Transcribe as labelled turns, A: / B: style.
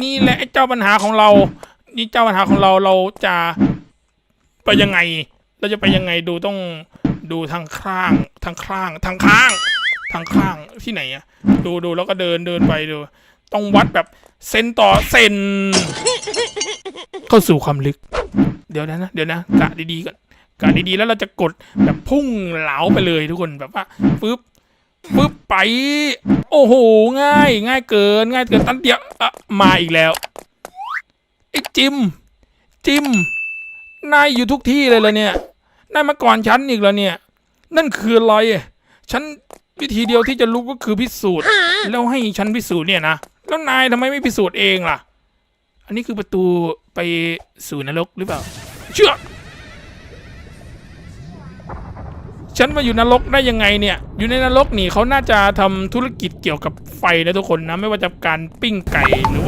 A: นี่แหละไอ้เจ้าปัญหาของเรา นี่เจ้าปัญหาของเราเราจะไปยังไง เราจะไปยังไงดูต้องดูทางข้างทางข้างทางข้างทางข้างที่ไหนอะดูดูแล้วก็เดินเดินไปดู ต้องวัดแบบเซนต่อเซนเข้าสู่ความลึก เดี๋ยวนะนะเดี๋ยวนะกะดีๆก่อนกะดีๆแล้วเราจะกดแบบพุ่งเหลาไปเลยทุกคนแบบว่าปึ๊บปึ๊บไป โอ้โห ง่าย ง่ายเกิน ง่ายเกินตั้นเดียวอะมาอีกแล้วไอ้จิม จิม นายอยู่ทุกที่เลยเลยเนี่ยนายมาก่อนฉันอีกแล้วเนี่ย นั่นคืออะไรฉันวิธีเดียวที่จะรู้ก็คือพิสูจน์ แล้วให้ฉันพิสูจน์เนี่ยนะ แล้วนายทำไมไม่พิสูจน์เองล่ะ อันนี้คือประตูไปสู่นรกหรือเปล่า เชื่อ ฉันมาอยู่นรกได้ยังไงเนี่ย อยู่ในนรกนี่เขาน่าจะทำธุรกิจเกี่ยวกับไฟนะทุกคนนะ ไม่ว่าจะการปิ้งไก่หรือว่า